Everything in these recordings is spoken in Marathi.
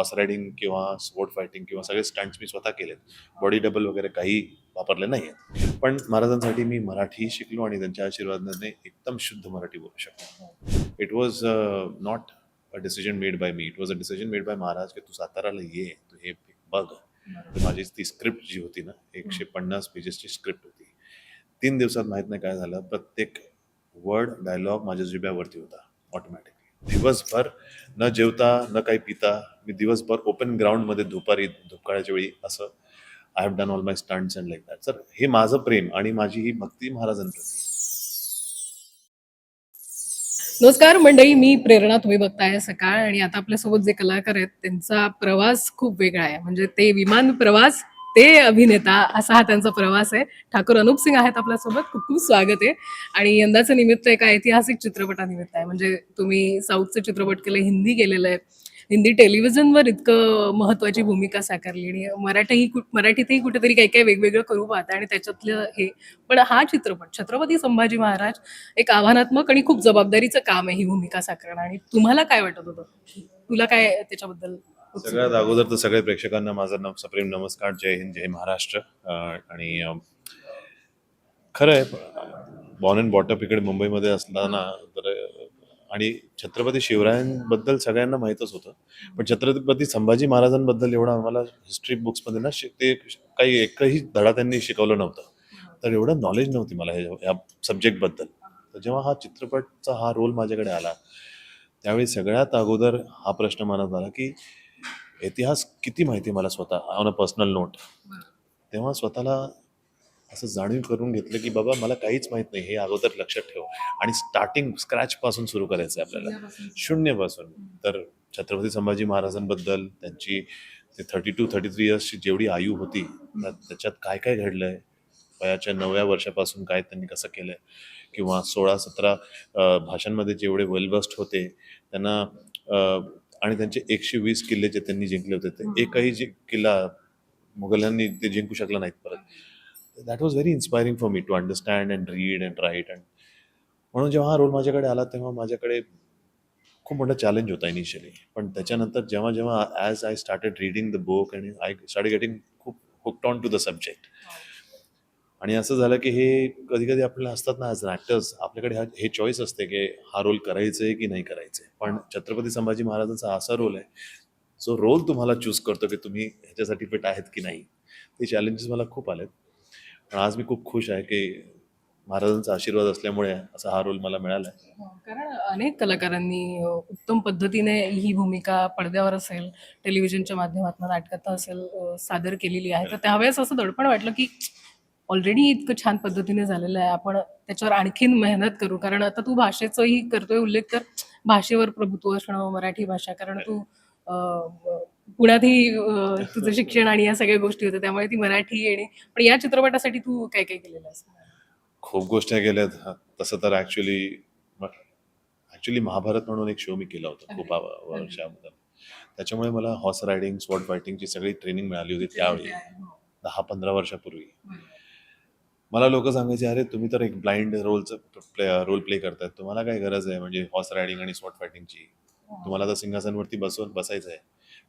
हॉर्स रायडिंग किंवा स्पोर्ट फायटिंग किंवा सगळे स्टंट्स मी स्वतः केलेत. बॉडी डबल वगैरे काही वापरले नाही आहेत पण महाराजांसाठी मी मराठी शिकलो आणि त्यांच्या आशीर्वादाने एकदम शुद्ध मराठी बोलू शकलो. It was not a decision made by me it was a decision made by Maharaj की तू साताराला ये तू हे बघ. माझी ती स्क्रिप्ट जी होती ना एकशे पन्नास पेजेसची स्क्रिप्ट होती. तीन दिवसात माहीत नाही काय झालं प्रत्येक वर्ड डायलॉग माझ्या जिब्यावरती होता ऑटोमॅटिकली दिवसभर न जेवता न काही पिता मी दिवसभर ओपन ग्राउंडमध्ये दुपारी धुपकाळ्याच्या वेळी असं I have done all my stunts and like that sir हे माझं प्रेम आणि माझी ही भक्ती महाराजांप्रती नमस्कार मंडळी मी प्रेरणा तुम्ही बघताय सकाळ आणि आता आपल्यासोबत जे कलाकार आहेत त्यांचा प्रवास खूप वेगळा आहे. म्हणजे ते विमान प्रवास ते अभिनेता असा हा त्यांचा प्रवास आहे. ठाकूर अनुप सिंग आहेत आपल्यासोबत. खूप खूप स्वागत आहे. आणि यंदाचं निमित्त एका ऐतिहासिक चित्रपटानिमित्त आहे. म्हणजे तुम्ही साऊथचे चित्रपट केले हिंदी केलेलं आहे. हिंदी टेलिव्हिजनवर इतकं महत्वाची भूमिका साकारली आणि मराठीही मराठीतही कुठेतरी काही काही वेगवेगळं करू पाहता आणि त्याच्यातलं हे. पण हा चित्रपट छत्रपती संभाजी महाराज एक आव्हानात्मक आणि खूप जबाबदारीचं काम आहे ही भूमिका साकारणं. आणि तुम्हाला काय वाटत होतं? तुला काय त्याच्याबद्दल सगळ्यात अगोदर तर सगळ्या प्रेक्षकांना माझा नम सप्रेम नमस्कार जय हिंद जय महाराष्ट्र. आणि खरं आहे बॉर्न अँड बॉटअप इकडे मुंबईमध्ये असताना तर आणि छत्रपती शिवरायांबद्दल सगळ्यांना माहीतच होतं. पण छत्रपती संभाजी महाराजांबद्दल एवढं आम्हाला हिस्ट्री बुक्समध्ये ना ते काही एकही धडा त्यांनी शिकवलं नव्हतं. तर एवढं नॉलेज नव्हती मला हे या सब्जेक्टबद्दल तर जेव्हा हा चित्रपटचा हा रोल माझ्याकडे आला त्यावेळी सगळ्यात अगोदर हा प्रश्न मनात आला की इतिहास किती माहिती मला स्वतः ऑन अ पर्सनल नोट तेव्हा स्वतःला असं जाणीव करून घेतलं की बाबा मला काहीच माहीत नाही हे अगोदर लक्षात ठेव. आणि स्टार्टिंग स्क्रॅच पासून सुरू करायचं आहे आपल्याला. शून्यपासून तर छत्रपती संभाजी महाराजांबद्दल त्यांची ते थर्टी टू थर्टी थ्री इयर्सची जेवढी आयु होती त्या- त्याच्यात काय काय घडलंय? वयाच्या नवव्या वर्षापासून काय त्यांनी कसं केलंय? किंवा सोळा सतरा भाषांमध्ये जेवढे वेलबस्ट होते त्यांना आणि त्यांचे एकशे वीस किल्ले जे त्यांनी जिंकले होते ते एकही जे किल्ला मुघलांनी ते जिंकू शकला नाहीत परत. That was very inspiring for me to understand and read and write and म्हणून जेव्हा हा रोल माझ्याकडे आला तेव्हा माझ्याकडे खूप मोठा चॅलेंज होता इनिशियली पण त्याच्यानंतर जेव्हा जेव्हा as I started reading the book आणि आय स्टार्ट गेटिंग खूप hooked on to the subject आणि असं झालं की हे कधी कधी आपल्याला असतात ना ॲज ॲक्टर्स आपल्याकडे हा हे चॉईस असते की हा रोल करायचं आहे की नाही करायचं आहे पण छत्रपती संभाजी महाराजांचा असा रोल आहे जो रोल तुम्हाला चूज करतो की तुम्ही ह्याच्यासाठी फिट आहेत की नाही ते चॅलेंजेस मला खूप आलेत. पण आज मी खूप खुश आहे की महाराजांचा आशीर्वाद असल्यामुळे असा हा रोल मला मिळाला आहे हो, कारण अनेक कलाकारांनी उत्तम पद्धतीने ही भूमिका पडद्यावर असेल टेलिव्हिजनच्या माध्यमातून नाटकात असेल सादर केलेली आहे. तर त्यावेळेस असं दडपण वाटलं की ऑलरेडी इतकं छान पद्धतीने झालेलं आहे. आपण त्याच्यावर आणखीन मेहनत करू. कारण आता तू भाषेचाही करतोय उल्लेख तर भाषेवर प्रभुत्व असणं मराठी भाषा. कारण तू पुण्यातही तुझं शिक्षण आणि या सगळ्या गोष्टी होत्या. त्यामुळे ती मराठी येणे पण या चित्रपटासाठी तू काय काय केलेलं आहेस? खूप गोष्टी केल्यात. हा, तसं तर ॲक्च्युली ॲक्च्युली महाभारत म्हणून एक शो मी केला होता खूप वर्षामध्ये. त्याच्यामुळे मला हॉर्स रायडिंग स्वॉर्ड फायटिंगची सगळी ट्रेनिंग मिळाली होती त्यावेळी. दहा पंधरा वर्षापूर्वी. मला लोक सांगायचे अरे तुम्ही तर एक ब्लाइंड रोलचं प्ले रोल प्ले करतायत. तुम्हाला काय गरज आहे? म्हणजे हॉर्स रायडिंग आणि स्वॉर्ड फायटिंगची तुम्हाला तर सिंहासनवरती बसवून बसायचं आहे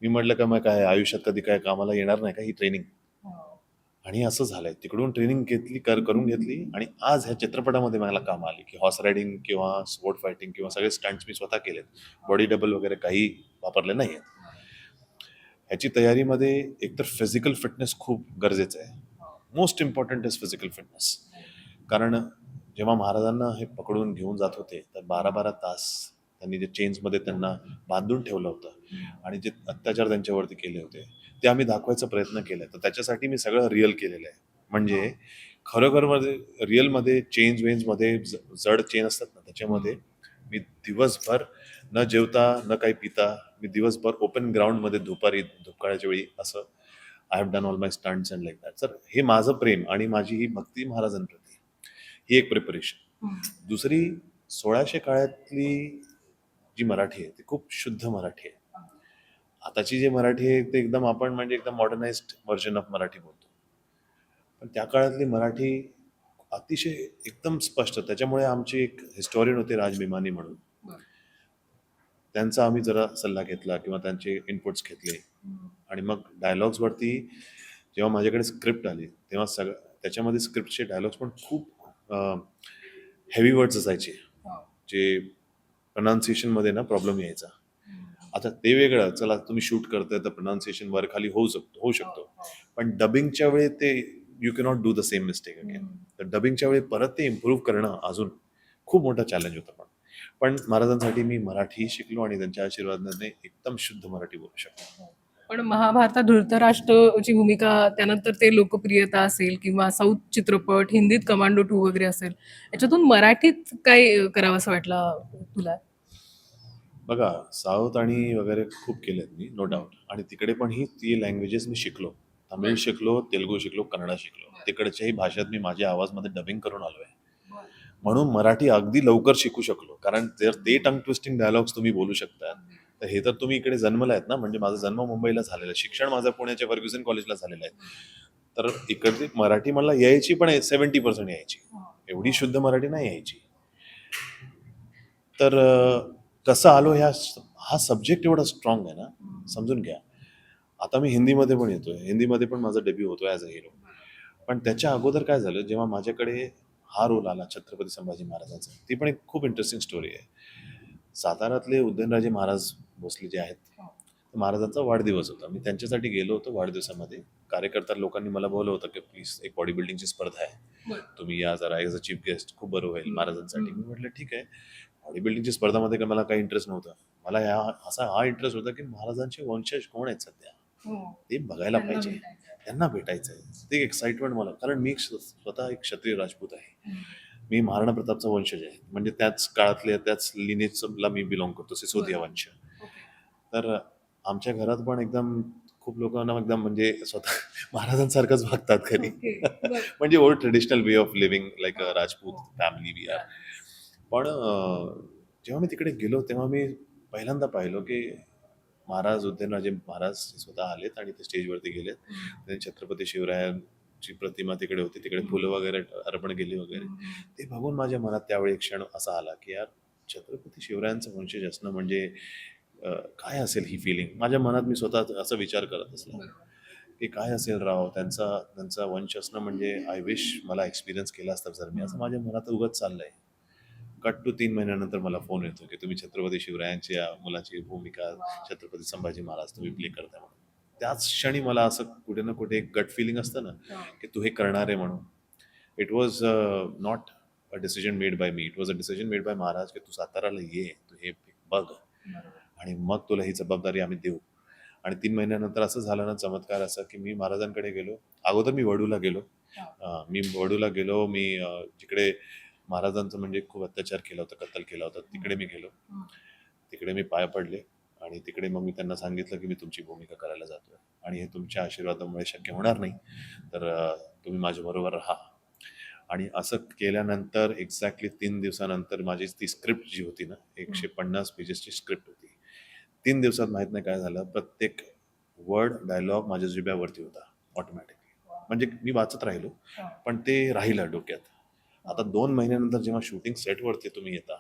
मी म्हटलं का मग काय? आयुष्यात कधी काय कामाला येणार नाही का ही ट्रेनिंग आणि असं झालंय. तिकडून ट्रेनिंग घेतली कर करून घेतली आणि आज ह्या चित्रपटामध्ये मला काम आली की हॉर्स रायडिंग किंवा स्पोर्ट फायटिंग किंवा सगळे स्टंट्स मी स्वतः केलेत. बॉडी डबल वगैरे काही वापरले नाही आहेत ह्याची तयारीमध्ये एकतर फिजिकल फिटनेस खूप गरजेचं आहे. Most important is physical fitness कारण जेव्हा महाराजांना हे पकडून घेऊन जात होते तर बारा बारा तास त्यांनी जे चेन्समध्ये त्यांना बांधून ठेवलं होतं आणि जे अत्याचार त्यांच्यावरती केले होते ते आम्ही दाखवायचा प्रयत्न केला तर त्याच्यासाठी मी सगळं रिअल केलेलं आहे. म्हणजे खरोखरमध्ये रिअलमध्ये चेंज वेंजमध्ये ज- जड चेन असतात ना त्याच्यामध्ये मी दिवसभर न जेवता न काही पिता मी दिवसभर ओपन ग्राउंडमध्ये दुपारी धुपकाळ्याच्या वेळी असं I have done all my stunts and like that sir हे माझं प्रेम आणि माझी ही भक्ती महाराजांप्रती ही एक प्रिपरेशन दुसरी सोळाशे काळातली जी मराठी आहे ती खूप शुद्ध मराठी आहे. आताची जी मराठी आहे ते एकदम आपण म्हणजे एकदम मॉडर्नाइज्ड व्हर्जन ऑफ मराठी बोलतो. पण त्या काळातली मराठी अतिशय एकदम स्पष्ट त्याच्यामुळे आमची एक हिस्टॉरियन होते राज भिमानी म्हणून त्यांचा आम्ही जरा सल्ला घेतला किंवा त्यांचे इनपुट्स घेतले. आणि मग डायलॉग्सवरती जेव्हा माझ्याकडे स्क्रिप्ट आली तेव्हा सगळं त्याच्यामध्ये स्क्रिप्टचे डायलॉग्स पण खूप हेवी वर्ड्स असायचे. जे प्रनाऊन्सिएशनमध्ये ना प्रॉब्लेम यायचा. आता ते वेगळं चला तुम्ही शूट करताय तर प्रनाऊन्सिएशन वर खाली होऊ शकतो होऊ शकतो. पण डबिंगच्या वेळी ते you cannot do the same mistake again तर डबिंगच्या वेळी परत ते इम्प्रूव्ह करणं अजून खूप मोठा चॅलेंज होतं पण. पण महाराजांसाठी मी मराठी शिकलो आणि त्यांच्या आशीर्वादाने एकदम शुद्ध मराठी बोलू शकतो पण महाभारतात धृतराष्ट्रची भूमिका त्यानंतर ते लोकप्रियता असेल किंवा साऊथ चित्रपट हिंदीत कमांडो टू वगैरे असेल याच्यातून मराठीत काय करावं असं वाटलं तुला? बघा साऊथ आणि वगैरे खूप केलेत मी नो डाऊट आणि तिकडे पण ही ती लँग्वेजेस मी शिकलो. तमिळ शिकलो तेलुगू शिकलो कन्नडा शिकलो. तिकडच्याही भाषेत मी माझ्या आवाजमध्ये डबिंग करून आलोय. म्हणून मराठी अगदी लवकर शिकू शकलो. कारण जर ते टंग ट्विस्टिंग डायलॉग्स तुम्ही बोलू शकता तर हे तर तुम्ही इकडे जन्मला आहेत ना? म्हणजे माझा जन्म मुंबईला झालेला आहे. शिक्षण माझं पुण्याच्या फर्ग्युसन कॉलेजला झालेलं आहे. तर इकडची मराठी मला यायची पण सेव्हन्टी पर्सेंट यायची. एवढी शुद्ध मराठी नाही यायची. तर कसं आलो ह्या हा सब्जेक्ट एवढा स्ट्रॉंग आहे ना? समजून घ्या. आता मी हिंदीमध्ये पण येतोय. हिंदीमध्ये पण माझा डेब्यू होतो ॲज अ हिरो पण त्याच्या अगोदर काय झालं? जेव्हा माझ्याकडे हा रोल आला छत्रपती संभाजी महाराजांचा. ती पण एक खूप इंटरेस्टिंग स्टोरी आहे. साताऱ्यातले उदयनराजे महाराज भोसले जे आहेत तर महाराजांचा वाढदिवस होता. मी त्यांच्यासाठी गेलो होतो वाढदिवसामध्ये. कार्यकर्ता लोकांनी मला बोलवलं होतं की प्लीज एक बॉडी बिल्डिंगची स्पर्धा आहे. तुम्ही या जरा ॲज अ चीफ गेस्ट खूप बरं होईल महाराजांसाठी. मी म्हटलं ठीक आहे. बॉडी बिल्डिंगची स्पर्धामध्ये का मला काही इंटरेस्ट नव्हता. मला ह्या असा हा इंटरेस्ट होता की महाराजांचे वंशज कोण आहेत सध्या? ते बघायला पाहिजे. त्यांना भेटायचं आहे ते एक्साइटमेंट मला कारण मी स्व- स्वतः एक क्षत्रिय राजपूत आहे. मी महाराणा प्रतापचा वंशज आहे. म्हणजे त्याच काळातल्या त्याच लिनेजला मी बिलॉंग करतो सिसोदिया वंश. तर आमच्या घरात पण एकदम खूप लोकांना एकदम म्हणजे स्वतः महाराजांसारखंच वागतात खरी म्हणजे old traditional way of living like a Rajput family we are पण अं, जेव्हा मी तिकडे गेलो तेव्हा मी पहिल्यांदा पाहिलो की महाराज उदयनराजे महाराज स्वतः आलेत आणि ते स्टेजवरती गेलेत. छत्रपती शिवरायांची प्रतिमा तिकडे होती. तिकडे फुलं वगैरे अर्पण केली वगैरे. ते बघून माझ्या मनात त्यावेळी एक क्षण असा आला की यार छत्रपती शिवरायांचं वंशज असणं म्हणजे काय असेल ही फिलिंग माझ्या मनात मी स्वतः असा विचार करत असला. की काय असेल राव त्यांचा त्यांचा वंश असणं म्हणजे आय विश मला एक्सपिरियन्स केला असता जर मी. असं माझ्या मनात उगत चाललंय. कट टू तीन महिन्यानंतर मला फोन येतो की तुम्ही छत्रपती शिवरायांच्या मुलाची भूमिका छत्रपती संभाजी महाराज तुम्ही प्ले करताय म्हणून. त्याच क्षणी मला असं कुठे ना कुठे एक गट फिलिंग असतं ना की तू हे करणार आहे म्हणून. It was not a decision made by me it was a decision made by Maharaj की तू साताराला ये तू हे बघ. आणि मग तुला ही जबाबदारी आम्ही देऊ. आणि तीन महिन्यानंतर असं झालं ना चमत्कार असं की मी महाराजांकडे गेलो. अगोदर मी वडूला गेलो. मी वडूला गेलो मी जिकडे महाराजांचं म्हणजे खूप अत्याचार केला होता कत्तल केला होता. तिकडे मी गेलो. तिकडे मी पाय पडले आणि तिकडे मग मी त्यांना सांगितलं की मी तुमची भूमिका करायला जातोय. आणि हे तुमच्या आशीर्वादामुळे शक्य होणार नाही. तर तुम्ही माझ्याबरोबर राहा. आणि असं केल्यानंतर एक्झॅक्टली तीन दिवसानंतर माझी ती स्क्रिप्ट जी होती ना एकशे पन्नास पेजेसची स्क्रिप्ट होती. तीन दिवसात माहीत नाही काय झालं प्रत्येक वर्ड डायलॉग माझ्या जिब्यावरती होता ऑटोमॅटिकली म्हणजे मी वाचत राहिलो पण ते राहिलं डोक्यात. आता दोन महिन्यानंतर जेव्हा शूटिंग सेटवरती तुम्ही येता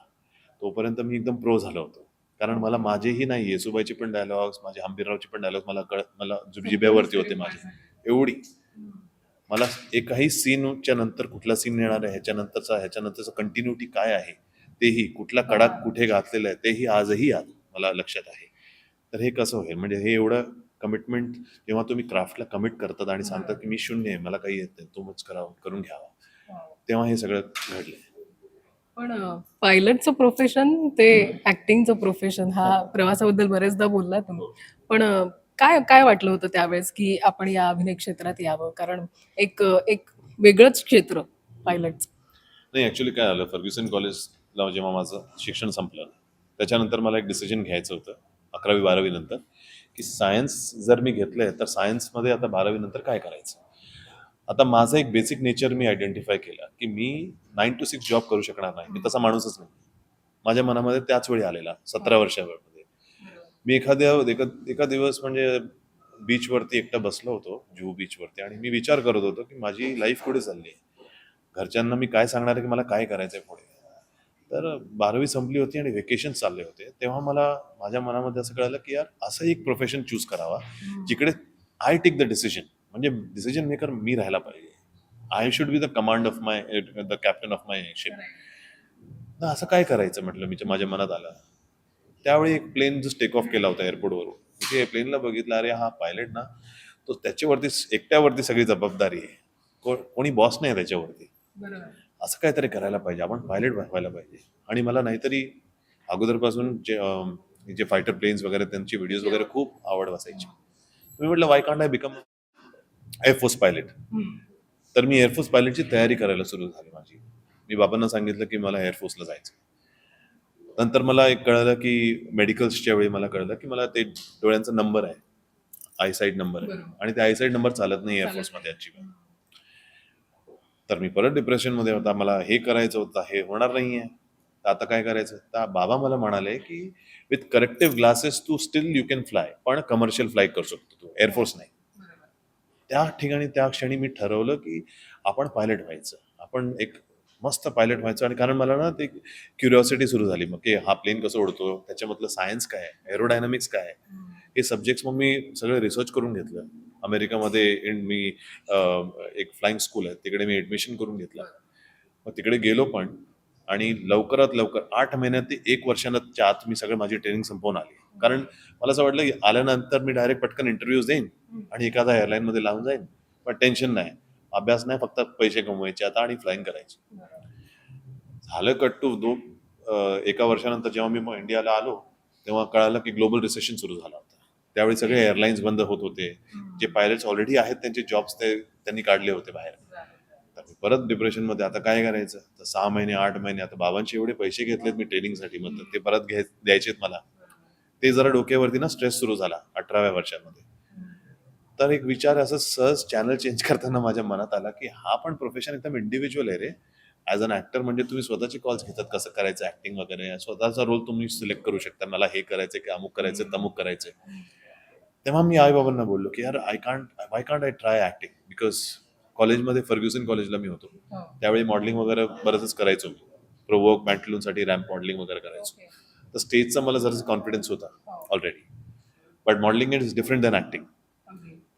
तोपर्यंत मी एकदम प्रो झालो होतो. कारण मला माझेही नाही येसुबाईचे पण डायलॉग्स माझे हंबीररावचे पण डायलॉग्स मला कळ मला जिब- जिभेवरती होते माझे. एवढी. मला एकाही सीनच्या नंतर कुठला सीन येणार आहे ह्याच्यानंतरचा ह्याच्यानंतरचा कंटिन्युटी काय आहे तेही कुठला कडा कुठे घातलेला आहे तेही आजही आज मला लक्षात आहे. तर हे कसं होईल? म्हणजे हे एवढं कमिटमेंट जेव्हा तुम्ही क्राफ्टला कमिट करतात आणि सांगतात की मी शून्य आहे मला काही येत नाही तुम्हीच करावं करून घ्यावा. तेव्हा हे सगळं घडलंय पण पायलटचं प्रोफेशन ते ऍक्टिंगचं प्रोफेशन हा प्रवासाबद्दल बरेचदा बोलला तुम्ही. पण काय काय वाटलं होतं त्यावेळेस की आपण या अभिनय क्षेत्रात यावं? कारण एक एक वेगळंच क्षेत्र पायलटचं. नाही ॲक्च्युली काय झालं फर्ग्युसन कॉलेजला जेव्हा माझं शिक्षण संपलं त्याच्यानंतर मला एक डिसिजन घ्यायचं होतं अकरावी बारावी नंतर की सायन्स जर मी घेतलंय तर सायन्समध्ये आता बारावी नंतर काय करायचं? आता माझं एक बेसिक नेचर मी आयडेंटिफाय केलं की मी नाईन टू सिक्स जॉब करू शकणार नाही. मी तसा माणूसच नाही. माझ्या मनामध्ये त्याच वेळी आलेला सतरा वर्षामध्ये मी एखाद्या एका एका दिवस म्हणजे बीचवरती एकटा बसलो होतो जुहू बीचवरती आणि मी विचार करत होतो की माझी लाईफ कुठे चालली आहे? घरच्यांना मी काय सांगणार आहे की मला काय करायचं आहे पुढे? तर बारावी संपली होती आणि व्हेकेशन चालले होते. तेव्हा मला माझ्या मनामध्ये असं कळलं की यार असं एक प्रोफेशन चूज करावा जिकडे आय टेक द डिसिजन म्हणजे डिसिजन मेकर मी राहायला पाहिजे. I should be the command of my the captain of my ship तर असं काय करायचं म्हटलं मी माझ्या मनात आलं. त्यावेळी एक प्लेन जस्ट टेक ऑफ केला होता एअरपोर्टवरून तिथे प्लेनला बघितलं अरे हा पायलट ना तो त्याच्यावरती एकट्यावरती सगळी जबाबदारी आहे. कोणी बॉस नाही त्याच्यावरती. असं काहीतरी करायला पाहिजे. आपण पायलट व्हायला पाहिजे. आणि मला नाहीतरी अगोदरपासून जे जे फायटर प्लेन्स वगैरे त्यांची व्हिडिओज वगैरे खूप आवड वाचायची मी म्हटलं why can't I become air force pilot तर मी एअरफोर्स पायलटची तयारी करायला सुरू झाली माझी. मी बाबांना सांगितलं की मला एअरफोर्सला जायचं नंतर मला एक कळलं की मेडिकल्सच्या वेळी मला कळलं की मला ते डोळ्यांचा नंबर आहे. आयसाईड नंबर आहे. आणि ते आयसाईड नंबर चालत नाही एअरफोर्समध्ये अजिबात. तर मी परत डिप्रेशनमध्ये होता. मला हे करायचं होतं. हे होणार नाहीये. तर आता काय करायचं? तर बाबा मला म्हणाले की विथ करेक्टिव्ह ग्लासेस तू स्टील यू कॅन फ्लाय पण कमर्शियल फ्लाय करू शकतो तू. एअरफोर्स नाही. त्या ठिकाणी त्या क्षणी मी ठरवलं की आपण पायलट व्हायचं. आपण एक मस्त पायलट व्हायचं आणि कारण मला ना ते क्युरिओसिटी सुरू झाली. मग की हा प्लेन कसं उडतो त्याच्यामधलं सायन्स काय आहे? एरोडायनामिक्स काय आहे? हे सब्जेक्ट्स मग मी सगळं रिसर्च करून घेतलं. अमेरिकामध्ये इन- मी एक फ्लाईंग स्कूल आहे. तिकडे मी ऍडमिशन करून घेतलं. मग तिकडे गेलो पण आणि लवकरात लवकर आठ महिन्यात ते एक वर्षाच्या आत मी सगळं माझी ट्रेनिंग संपवून आली. कारण मला असं वाटलं की आल्यानंतर मी डायरेक्ट पटकन इंटरव्ह्यूज देईन आणि एखादा एअरलाईन मध्ये लावून जाईन. पण टेन्शन नाही. अभ्यास नाही फक्त पैसे कमवायचे आता आणि फ्लाईंग करायची. झालं कट टू एका वर्षानंतर जेव्हा मी मग इंडियाला आलो तेव्हा कळालं की ग्लोबल रिसेशन सुरू झाला होता. त्यावेळी सगळे एअरलाईन्स बंद होत होते. जे पायलट्स ऑलरेडी आहेत त्यांचे जॉब्स ते त्यांनी काढले होते बाहेर. तर मी परत डिप्रेशनमध्ये आता काय करायचं? तर सहा महिने आठ महिने आता बाबांचे एवढे पैसे घेतलेत मी ट्रेनिंगसाठी मग ते परत घ्याय द्यायचेत मला. ते जरा डोक्यावरती ना स्ट्रेस सुरू झाला अठराव्या वर्षामध्ये. तर एक विचार असं सहज चॅनल चेंज करताना माझ्या मनात आला की हा पण प्रोफेशन एकदम इंडिव्हिज्युअल आहे रे. ॲज अन ऍक्टर म्हणजे तुम्ही स्वतःचे कॉल्स घेतात कसं करायचं ऍक्टिंग वगैरे स्वतःचा रोल तुम्ही सिलेक्ट करू शकता. मला हे करायचं की अमुक करायचं तमुक करायचं तेव्हा मी आई बाबांना बोललो की यार I can't why can't I try acting because कॉलेजमध्ये फर्ग्युसन कॉलेजला मी होतो. त्यावेळी मॉडेलिंग वगैरे बरंच करायचो मी. प्रोवोक बॅटलूनसाठी रॅम्प मॉडेलिंग वगैरे करायचो. तर स्टेजचा मला जरासा कॉन्फिडन्स होता already but modelling is different than acting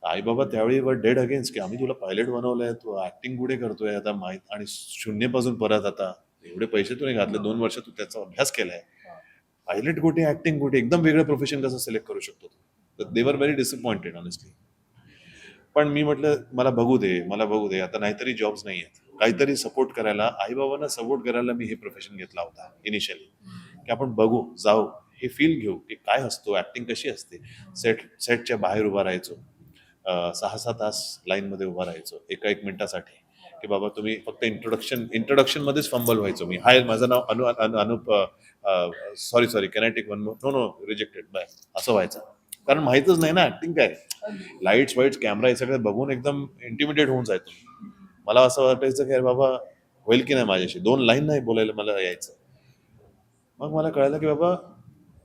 आई बाबा त्यावेळी वर डेड अगेन्स्ट की आम्ही तुला पायलट बनवलंय तू ऍक्टिंग कुठे करतोय आता माहीत आणि शून्यपासून परत आता एवढे पैसे तू नाही घातले दोन वर्ष तू त्याचा अभ्यास केलाय पायलट कुठे ऍक्टिंग कुठे एकदम वेगळं प्रोफेशन कसं सिलेक्ट करू शकतो तू तर देवर व्हेरी डिसअपॉइंटेड ऑनेस्टली पण मी म्हटलं मला बघू दे मला बघू दे आता नाहीतरी जॉब्स नाही आहेत काहीतरी सपोर्ट करायला आई बाबांना सपोर्ट करायला मी हे प्रोफेशन घेतला होता इनिशियली की आपण बघू जाऊ हे फील घेऊ की काय असतो ऍक्टिंग कशी असते. सेट सेटच्या बाहेर उभा राहायचो. सहा सहा तास लाईनमध्ये उभा राहायचो एका एक मिनिटासाठी. की बाबा तुम्ही फक्त इंट्रोडक्शन इंट्रोडक्शनमध्येच फंबल व्हायचो मी. हाय माझं नाव Anu Anu Anup sorry sorry can I take one no no rejected by असं व्हायचं. कारण माहीतच नाही ना ऍक्टिंग काय. लाईट्स वाईट्स कॅमेरा हे सगळं बघून एकदम इंटिमिडेट होऊन जायचो मला असं वाटायचं की अरे बाबा होईल की नाही माझ्याशी? दोन लाईन नाही बोलायला मला यायचं. मग मला कळलं की बाबा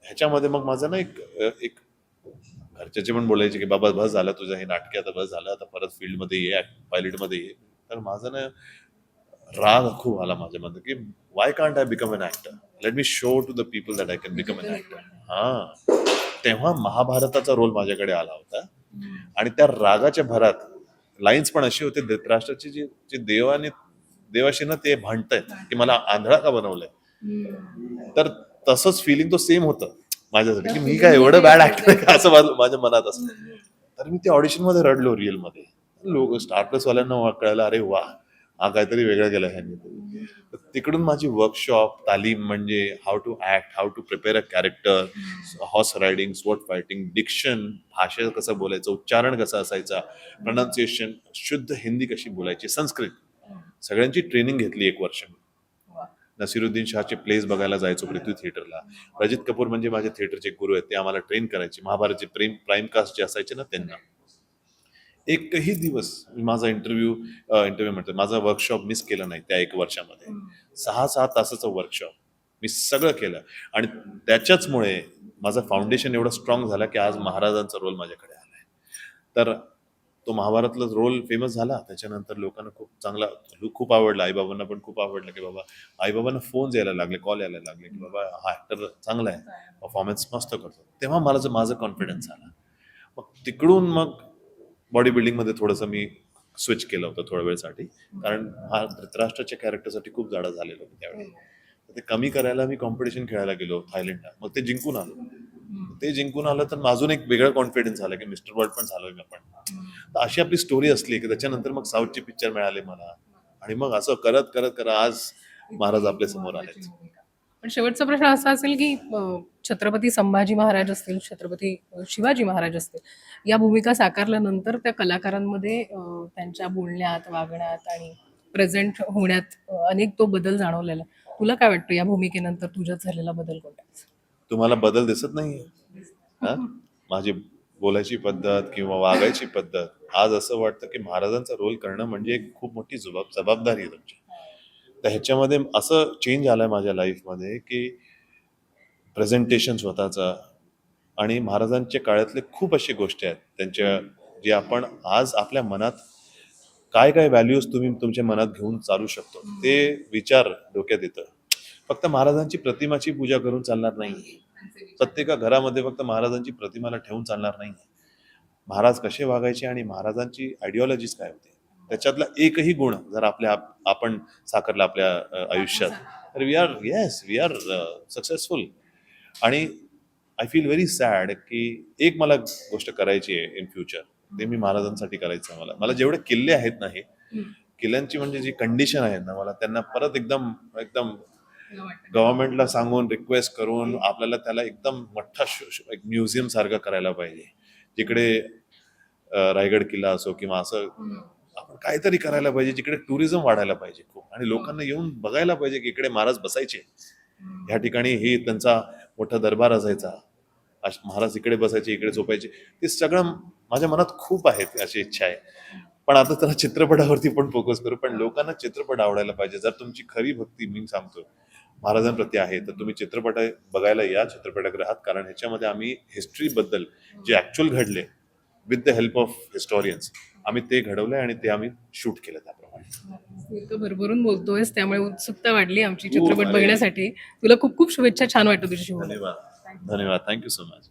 ह्याच्यामध्ये मग माझं ना एक एक घरच्याचे पण बोलायचे की बाबा बस झालं तुझं हे नाटके आता बस झालं आता परत फील्डमध्ये ये पायलटमध्ये ये. तर माझं ना राग खूप आला माझ्यामध्ये की why can't I become an actor let me show to the people that I can become an actor हा. तेव्हा महाभारताचा रोल माझ्याकडे आला होता. आणि त्या रागाच्या भरात लाईन्स पण अशी होते धृतराष्ट्राची जी जी देवाने देवाशी ना ते भांडतायत की मला आंधळा का बनवलंय? तर तसंच फिलिंग तो सेम होतं माझ्यासाठी की मी काय एवढं बॅड ऍक्टर का असं माझं- माझ्या मनात असतं. तर मी ते ऑडिशनमध्ये रडलो रिअलमध्ये लोक स्टार प्लस वाल्यांना कळलं अरे वा हा काहीतरी वेगळं केलं ह्यांनी तिकडून माझी वर्कशॉप तालीम म्हणजे how to act how to prepare a character horse riding sword fighting diction भाषा कसं बोलायचं उच्चारण कसं असायचा प्रनाऊन्सिएशन शुद्ध हिंदी कशी बोलायची संस्कृत. सगळ्यांची ट्रेनिंग घेतली एक वर्ष नसिरुद्दीन शहाचे प्लेस बघायला जायचो पृथ्वी थिएटरला रजित कपूर म्हणजे माझे थिएटरचे गुरु आहेत ते आम्हाला ट्रेन करायचे. महाभारतचे प्रेम प्राईम कास्ट जे असायचे ना त्यांना. एकही दिवस मी माझा इंटरव्ह्यू इंटरव्ह्यू म्हणतो माझा वर्कशॉप मिस केला नाही त्या एक वर्षामध्ये. सहा सहा तासाचं वर्कशॉप मी सगळं केलं. आणि त्याच्याचमुळे माझं फाउंडेशन एवढं स्ट्रॉंग झालं की आज महाराजांचा रोल माझ्याकडे आलाय. तर तो महाभारतला रोल फेमस झाला. त्याच्यानंतर लोकांना खूप चांगला लुक खूप आवडला. आईबाबांना पण खूप आवडलं की बाबा आईबाबांना फोन यायला लागले कॉल यायला लागले की बाबा हा ऍक्टर चांगला आहे. परफॉर्मन्स मस्त करतो. तेव्हा मला जो- माझा कॉन्फिडन्स आला मग तिकडून मग बॉडी बिल्डिंगमध्ये थोडंसं मी स्विच केलं होतं थोड्या वेळसाठी. कारण हा धृतराष्ट्राच्या कॅरेक्टरसाठी खूप जाडा झालेलो मी त्यावेळी. तर ते कमी करायला मी कॉम्पिटिशन खेळायला गेलो थायलंडला. मग ते जिंकून आलो. ते जिंकून आलं तर अजून एक वेगळं कॉन्फिडन्स आला की मिस्टर वर्ल्ड पण झालोय मी आपण तर अशी आपली स्टोरी असली की त्याच्यानंतर मग साऊथचे पिक्चर मिळाले मला. आणि मग असं करत करत करत आज महाराज आपल्यासमोर आले पण शेवटचा प्रश्न असा असेल की छत्रपती संभाजी महाराज असतील छत्रपती शिवाजी महाराज असतील या भूमिका साकारल्यानंतर त्या कलाकारांमध्ये त्यांच्या बोलण्यात वागण्यात आणि प्रेझेंट होण्यात अनेक तो बदल जाणवलेला तुला काय वाटतं या भूमिकेनंतर तुझ्यात झालेला बदल कोणता? तुम्हाला बदल दिसत नाहीये. माझी बोलायची पद्धत किंवा वागायची पद्धत आज असं वाटतं की महाराजांचा रोल करणं म्हणजे एक खूप मोठी जबाब जबाबदारी आहे तुमची. तर ह्याच्यामध्ये असं चेंज आलाय माझ्या लाईफमध्ये की प्रेझेंटेशन स्वतःचा आणि महाराजांच्या काळातले खूप अशी गोष्टी आहेत. त्यांच्या जे आपण आज आपल्या मनात काय काय व्हॅल्यूज तुम्ही तुमच्या मनात घेऊन चालू शकतो ते विचार डोक्यात येतं. फक्त महाराजांची प्रतिमाची पूजा करून चालणार नाही. प्रत्येका घरामध्ये फक्त महाराजांची प्रतिमाला ठेवून चालणार नाही. महाराज कसे वागायचे आणि महाराजांची आयडिओलॉजीज काय होते? त्याच्यातला एकही गुण जर आपल्या आप- आपण साकारला आपल्या आयुष्यात तर we are yes we are successful आणि आय फील व्हेरी सॅड की एक मला गोष्ट करायची आहे इन फ्युचर ते मी महाराजांसाठी करायचं आहे मला. मला जेवढे किल्ले आहेत ना हे किल्ल्यांची म्हणजे जी कंडिशन आहे ना मला त्यांना परत एकदम एकदम गव्हर्नमेंटला सांगून रिक्वेस्ट करून आपल्याला त्याला एकदम मोठा एक म्युझियम सारखं करायला पाहिजे. जिकडे रायगड किल्ला असो किंवा असं आपण काहीतरी करायला पाहिजे जिकडे टुरिझम वाढायला पाहिजे खूप. आणि लोकांना येऊन बघायला पाहिजे की इकडे महाराज बसायचे. ह्या ठिकाणी हे त्यांचा मोठा दरबार असायचा. महाराज इकडे बसायचे इकडे झोपायचे. ते सगळं माझ्या मनात खूप आहेत अशी इच्छा आहे. पण आता त्याला चित्रपटावरती पण फोकस करू. पण लोकांना चित्रपट आवडायला पाहिजे. जर तुमची खरी भक्ती मी सांगतो महाराजांप्रती आहे तर तुम्ही चित्रपट बघायला या चित्रपटाकडे आहात कारण ह्याच्यामध्ये आम्ही हिस्ट्री बद्दल जे ऍक्च्युअल घडले with the help of historians आम्ही ते घडवलंय आणि ते आम्ही शूट केलं त्याप्रमाणे. भरभरून बोलतोयस त्यामुळे उत्सुकता वाढली आमची चित्रपट. बघण्यासाठी. तुला खूप खूप शुभेच्छा छान वाटतं तुझ्याशी बोलून. धन्यवाद. धन्यवाद. Thank you so much